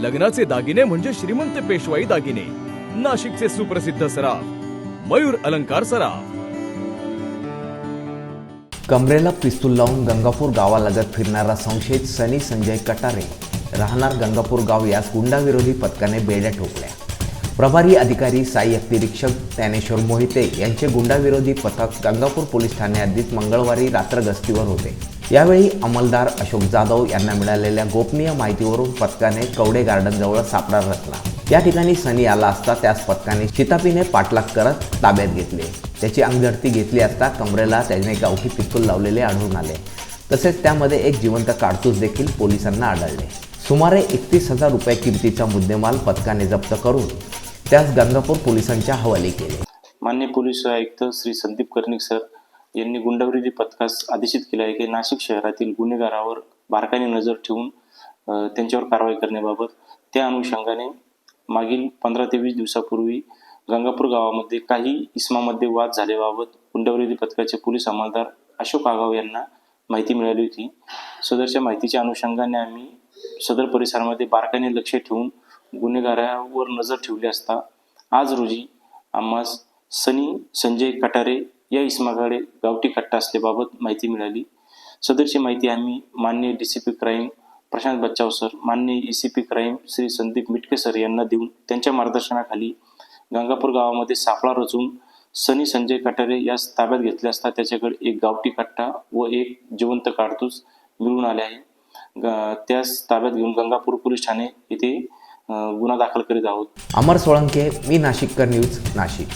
लग्नाचे दागिने म्हणजे श्रीमंत पेशवाई दागिने. नाशिकचे सुप्रसिद्ध सराफ मयूर अलंकार सराफ. कमरेला पिस्तूल लावून गंगापूर गावालगत फिरणारा संशयित सनी संजय कटारे राहणार गंगापूर गाव यास गुंडाविरोधी पथकाने बेड्या ठोकल्या. प्रभारी अधिकारी साई अतिरीक्षक ज्ञानेश्वर मोहिते यांचे गुंडाविरोधी पथक गंगापूर पोलीस ठाण्याआधीच मंगळवारी रात्र गस्तीवर होते. यावेळी अंमलदार अशोक जाधव यांना मिळालेल्या गोपनीय माहितीवरून पथकाने कवडे गार्डनजवळ सापळा रचला. या ठिकाणी सनी आला असता त्याच पथकाने शितापीने पाठलाग करत ताब्यात घेतले. त्याची अंगझडती घेतली असता कमरेला त्याने गावठी पिस्तूल लावलेले आढळून आले. तसेच त्यामध्ये एक जिवंत काडतूस देखील पोलिसांना आढळले. सुमारे एकतीस हजार रुपये किमतीचा मुद्देमाल पथकाने जप्त करून त्यास गंगापूर पोलिसांच्या हवाली केले. मान्य पोलीस आयुक्त श्री संदीप कर्णिक सर यांनी गुंडाविरोधी पथकास आदेशित केले आहे की नाशिक शहरातील गुन्हेगारावर बारकाईने नजर ठेवून त्यांच्यावर कारवाई करण्याबाबत त्या अनुषंगाने मागील पंधरा ते वीस दिवसापूर्वी गंगापूर गावामध्ये काही इसमामध्ये वाद झाल्याबाबत गुंडाविरोधी पथकाचे पोलीस अंमलदार अशोक आगाव यांना माहिती मिळाली होती. सदरच्या माहितीच्या अनुषंगाने आम्ही सदर परिसरामध्ये बारकाईने लक्ष ठेवून गुन्हेगारावर नजर ठेवली असता आज रोजी आम्हास सनी संजय कटारे या इसमाकडे गावठी कट्टा असल्याबाबत माहिती मिळाली. सदरची माहिती आम्ही मान्य D C P crime Prashant Bachchav sir मान्य E C P crime Shri Sandeep Mitke sir यांना देऊन त्यांच्या मार्गदर्शनाखाली गंगापूर गावामध्ये सापळा रचून सनी संजय कटारे यास ताब्यात घेतले असता त्याच्याकडे एक गावठी कट्टा व एक जिवंत काडतूस मिळून आले आहे. ग- त्यास ताब्यात घेऊन गंगापूर पोलीस ठाणे येथे गुन्हा दाखल करीत आहोत. अमर सोळंके मी नाशिककर न्यूज नाशिक.